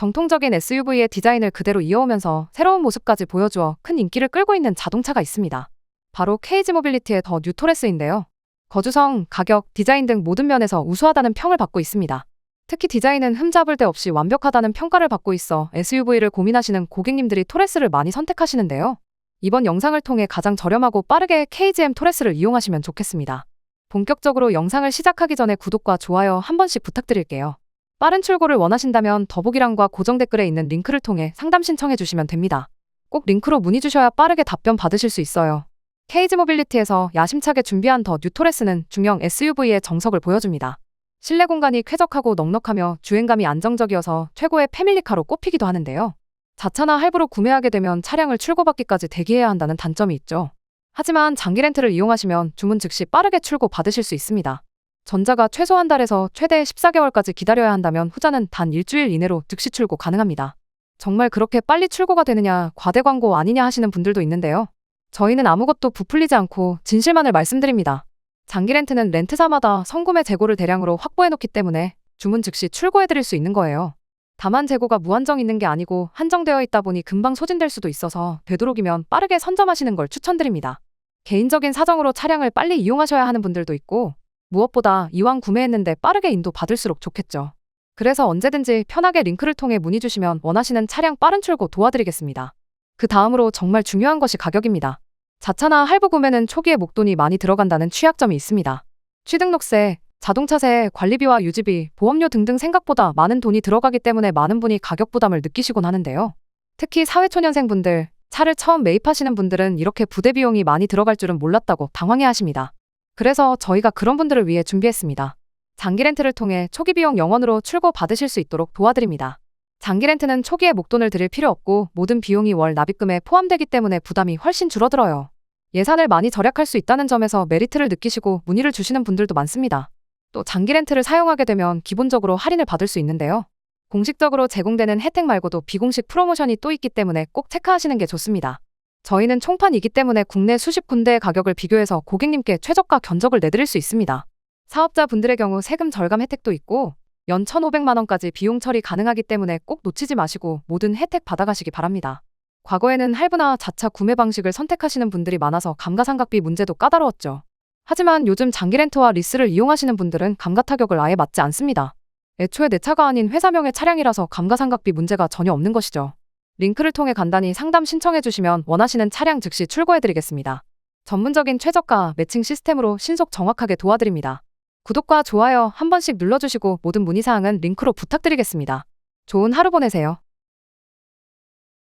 정통적인 SUV의 디자인을 그대로 이어오면서 새로운 모습까지 보여주어 큰 인기를 끌고 있는 자동차가 있습니다. 바로 케이지 모빌리티의 더 뉴토레스인데요. 거주성, 가격, 디자인 등 모든 면에서 우수하다는 평을 받고 있습니다. 특히 디자인은 흠잡을 데 없이 완벽하다는 평가를 받고 있어 SUV를 고민하시는 고객님들이 토레스를 많이 선택하시는데요. 이번 영상을 통해 가장 저렴하고 빠르게 KGM 토레스를 이용하시면 좋겠습니다. 본격적으로 영상을 시작하기 전에 구독과 좋아요 한 번씩 부탁드릴게요. 빠른 출고를 원하신다면 더보기란과 고정 댓글에 있는 링크를 통해 상담 신청해 주시면 됩니다. 꼭 링크로 문의 주셔야 빠르게 답변 받으실 수 있어요. 케이지 모빌리티에서 야심차게 준비한 더 뉴토레스는 중형 SUV의 정석을 보여줍니다. 실내 공간이 쾌적하고 넉넉하며 주행감이 안정적이어서 최고의 패밀리카로 꼽히기도 하는데요. 자차나 할부로 구매하게 되면 차량을 출고받기까지 대기해야 한다는 단점이 있죠. 하지만 장기 렌트를 이용하시면 주문 즉시 빠르게 출고 받으실 수 있습니다. 전자가 최소 한 달에서 최대 14개월까지 기다려야 한다면 후자는 단 일주일 이내로 즉시 출고 가능합니다. 정말 그렇게 빨리 출고가 되느냐 과대 광고 아니냐 하시는 분들도 있는데요. 저희는 아무것도 부풀리지 않고 진실만을 말씀드립니다. 장기 렌트는 렌트사마다 성구매 재고를 대량으로 확보해 놓기 때문에 주문 즉시 출고해 드릴 수 있는 거예요. 다만 재고가 무한정 있는 게 아니고 한정되어 있다 보니 금방 소진될 수도 있어서 되도록이면 빠르게 선점하시는 걸 추천드립니다. 개인적인 사정으로 차량을 빨리 이용하셔야 하는 분들도 있고 무엇보다 이왕 구매했는데 빠르게 인도 받을수록 좋겠죠. 그래서 언제든지 편하게 링크를 통해 문의 주시면 원하시는 차량 빠른 출고 도와드리겠습니다. 그 다음으로 정말 중요한 것이 가격입니다. 자차나 할부 구매는 초기에 목돈이 많이 들어간다는 취약점이 있습니다. 취등록세, 자동차세, 관리비와 유지비, 보험료 등등 생각보다 많은 돈이 들어가기 때문에 많은 분이 가격 부담을 느끼시곤 하는데요. 특히 사회초년생분들, 차를 처음 매입하시는 분들은 이렇게 부대 비용이 많이 들어갈 줄은 몰랐다고 당황해 하십니다. 그래서 저희가 그런 분들을 위해 준비했습니다. 장기 렌트를 통해 초기 비용 0원으로 출고 받으실 수 있도록 도와드립니다. 장기 렌트는 초기에 목돈을 드릴 필요 없고 모든 비용이 월 납입금에 포함되기 때문에 부담이 훨씬 줄어들어요. 예산을 많이 절약할 수 있다는 점에서 메리트를 느끼시고 문의를 주시는 분들도 많습니다. 또 장기 렌트를 사용하게 되면 기본적으로 할인을 받을 수 있는데요. 공식적으로 제공되는 혜택 말고도 비공식 프로모션이 또 있기 때문에 꼭 체크하시는 게 좋습니다. 저희는 총판이기 때문에 국내 수십 군데의 가격을 비교해서 고객님께 최저가 견적을 내드릴 수 있습니다. 사업자분들의 경우 세금 절감 혜택도 있고 연 1,500만 원까지 비용 처리 가능하기 때문에 꼭 놓치지 마시고 모든 혜택 받아가시기 바랍니다. 과거에는 할부나 자차 구매 방식을 선택하시는 분들이 많아서 감가상각비 문제도 까다로웠죠. 하지만 요즘 장기 렌트와 리스를 이용하시는 분들은 감가 타격을 아예 맞지 않습니다. 애초에 내 차가 아닌 회사명의 차량이라서 감가상각비 문제가 전혀 없는 것이죠. 링크를 통해 간단히 상담 신청해 주시면 원하시는 차량 즉시 출고해 드리겠습니다. 전문적인 최저가 매칭 시스템으로 신속 정확하게 도와드립니다. 구독과 좋아요 한 번씩 눌러주시고 모든 문의사항은 링크로 부탁드리겠습니다. 좋은 하루 보내세요.